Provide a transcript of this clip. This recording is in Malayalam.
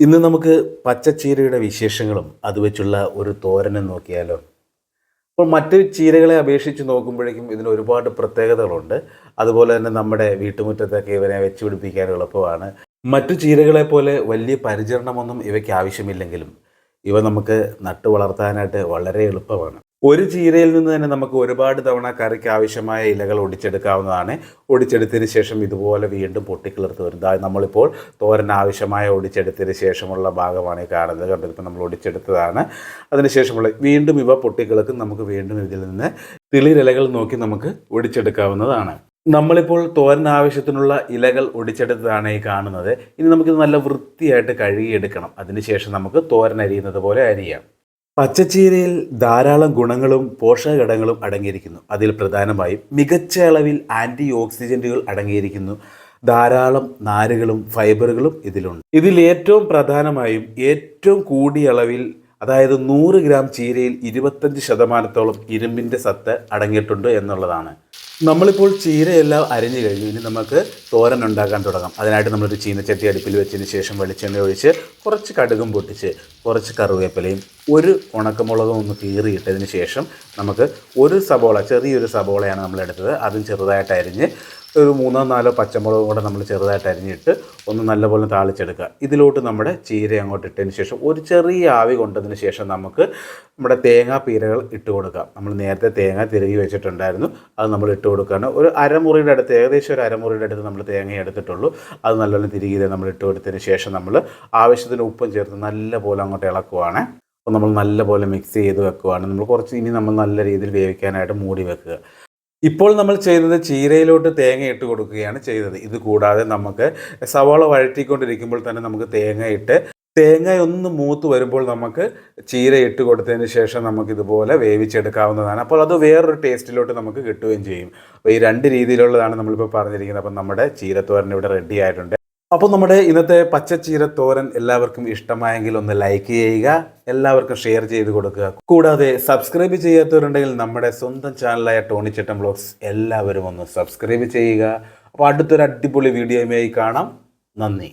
ഇന്ന് നമുക്ക് പച്ചച്ചീരയുടെ വിശേഷങ്ങളും അത് വെച്ചുള്ള ഒരു തോരനും നോക്കിയാലോ. അപ്പോൾ മറ്റ് ചീരകളെ അപേക്ഷിച്ച് നോക്കുമ്പോഴേക്കും ഇതിന് ഒരുപാട് പ്രത്യേകതകളുണ്ട്. അതുപോലെ തന്നെ നമ്മുടെ വീട്ടുമുറ്റത്തൊക്കെ ഇവനെ വെച്ച് പിടിപ്പിക്കാൻ എളുപ്പമാണ്. മറ്റു ചീരകളെ പോലെ വലിയ പരിചരണമൊന്നും ഇവയ്ക്ക് ആവശ്യമില്ലെങ്കിലും ഇവ നമുക്ക് നട്ടു വളർത്താനായിട്ട് വളരെ എളുപ്പമാണ്. ഒരു ചീരയിൽ നിന്ന് തന്നെ നമുക്ക് ഒരുപാട് തവണ കറിക്ക് ആവശ്യമായ ഇലകൾ ഒടിച്ചെടുക്കാവുന്നതാണ്. ഒടിച്ചെടുത്തതിന് ശേഷം ഇതുപോലെ വീണ്ടും പൊട്ടിക്കിളിർത്ത് വരും. നമ്മളിപ്പോൾ തോരൻ ആവശ്യമായ ഒടിച്ചെടുത്തതിന് ശേഷമുള്ള ഭാഗമാണ് ഈ കാണുന്നത്. കണ്ടത് ഇപ്പം നമ്മൾ ഒടിച്ചെടുത്തതാണ്. അതിനുശേഷമുള്ള വീണ്ടും ഇവ പൊട്ടിക്കിളക്കും. നമുക്ക് വീണ്ടും ഇതിൽ നിന്ന് തിളിരിലകൾ നോക്കി നമുക്ക് ഒടിച്ചെടുക്കാവുന്നതാണ്. നമ്മളിപ്പോൾ തോരൻ ആവശ്യത്തിനുള്ള ഇലകൾ ഒടിച്ചെടുത്തതാണ് ഈ കാണുന്നത്. ഇനി നമുക്കിത് നല്ല വൃത്തിയായിട്ട് കഴുകിയെടുക്കണം. അതിനുശേഷം നമുക്ക് തോരൻ അരിയുന്നത് പോലെ അരിയാം. പച്ചച്ചീരയിൽ ധാരാളം ഗുണങ്ങളും പോഷകഘടകങ്ങളും അടങ്ങിയിരിക്കുന്നു. അതിൽ പ്രധാനമായും മികച്ച അളവിൽ ആന്റി ഓക്സിജന്റുകൾ അടങ്ങിയിരിക്കുന്നു. ധാരാളം നാരുകളും ഫൈബറുകളും ഇതിലുണ്ട്. ഇതിൽ ഏറ്റവും പ്രധാനമായും ഏറ്റവും കൂടിയ അളവിൽ അതായത് നൂറ് ഗ്രാം ചീരയിൽ ഇരുപത്തഞ്ച് ശതമാനത്തോളം ഇരുമ്പിന്റെ സത്ത് അടങ്ങിയിട്ടുണ്ട് എന്നുള്ളതാണ്. നമ്മളിപ്പോൾ ചീരയെല്ലാം അരിഞ്ഞു കഴിഞ്ഞു. ഇനി നമുക്ക് തോരൻ ഉണ്ടാക്കാൻ തുടങ്ങാം. അതിനായിട്ട് നമ്മളൊരു ചീനച്ചട്ടി അടുപ്പിൽ വെച്ചതിന് ശേഷം വെളിച്ചെണ്ണ ഒഴിച്ച് കുറച്ച് കടുകും പൊട്ടിച്ച് കുറച്ച് കറിവേപ്പിലയും ഒരു ഉണക്കമുളകും ഒന്ന് കീറിയിട്ടതിന് ശേഷം നമുക്ക് ഒരു സബോള ചെറിയൊരു സബോളയാണ് നമ്മൾ എടുത്തത്. അതും ചെറുതായിട്ട് അരിഞ്ഞ് ഒരു മൂന്നോ നാലോ പച്ചമുളകും കൂടെ നമ്മൾ ചെറുതായിട്ട് അരിഞ്ഞിട്ട് ഒന്ന് നല്ലപോലെ താളിച്ചെടുക്കുക. ഇതിലോട്ട് നമ്മുടെ ചീര അങ്ങോട്ട് ഇട്ടതിന് ശേഷം ഒരു ചെറിയ ആവി കൊണ്ടതിന് ശേഷം നമുക്ക് നമ്മുടെ തേങ്ങാ പീരകൾ ഇട്ട് കൊടുക്കാം. നമ്മൾ നേരത്തെ തേങ്ങ തിരുകി വെച്ചിട്ടുണ്ടായിരുന്നു. അത് നമ്മൾ ഇട്ട് കൊടുക്കുകയാണ്. ഒരു അരമുറിയുടെ അടുത്ത് ഏകദേശം ഒരു അരമുറിയുടെ അടുത്ത് നമ്മൾ തേങ്ങ എടുത്തിട്ടുള്ളൂ. അത് നല്ലോണം തിരികെ നമ്മൾ ഇട്ട് കൊടുത്തതിന് ശേഷം നമ്മൾ ആവശ്യത്തിന് ഉപ്പും ചേർത്ത് നല്ലപോലെ അങ്ങോട്ട് ഇളക്കുവാണ്. അപ്പോൾ നമ്മൾ നല്ലപോലെ മിക്സ് ചെയ്ത് വെക്കുവാണ്. നമ്മൾ കുറച്ച് ഇനി നമ്മൾ നല്ല രീതിയിൽ വേവിക്കാനായിട്ട് മൂടി വെക്കുക. ഇപ്പോൾ നമ്മൾ ചെയ്തത് ചീരയിലോട്ട് തേങ്ങ ഇട്ട് കൊടുക്കുകയാണ് ചെയ്തത്. ഇത് കൂടാതെ നമുക്ക് സവാള വഴറ്റിക്കൊണ്ടിരിക്കുമ്പോൾ തന്നെ നമുക്ക് തേങ്ങ ഇട്ട് തേങ്ങ ഒന്ന് മൂത്ത് വരുമ്പോൾ നമുക്ക് ചീര ഇട്ട് കൊടുത്തതിന് ശേഷം നമുക്ക് ഇതുപോലെ വേവിച്ചെടുക്കാവുന്നതാണ്. അപ്പോൾ അത് വേറൊരു ടേസ്റ്റിലോട്ട് നമുക്ക് കിട്ടുകയും ചെയ്യും. അപ്പോൾ ഈ രണ്ട് രീതിയിലുള്ളതാണ് നമ്മളിപ്പോൾ പറഞ്ഞിരിക്കുന്നത്. അപ്പം നമ്മുടെ ചീരത്തോരൻ ഇവിടെ റെഡി ആയിട്ടുണ്ട്. അപ്പോൾ നമ്മുടെ ഇന്നത്തെ പച്ചച്ചീര തോരൻ എല്ലാവർക്കും ഇഷ്ടമായെങ്കിൽ ഒന്ന് ലൈക്ക് ചെയ്യുക എല്ലാവർക്കും ഷെയർ ചെയ്ത് കൊടുക്കുക. കൂടാതെ സബ്സ്ക്രൈബ് ചെയ്യാത്തവരുണ്ടെങ്കിൽ നമ്മുടെ സ്വന്തം ചാനലായ ടോണിച്ചട്ടം ബ്ലോഗ്സ് എല്ലാവരും ഒന്ന് സബ്സ്ക്രൈബ് ചെയ്യുക. അപ്പോൾ അടുത്തൊരു അടിപൊളി വീഡിയോയുമായി കാണാം. നന്ദി.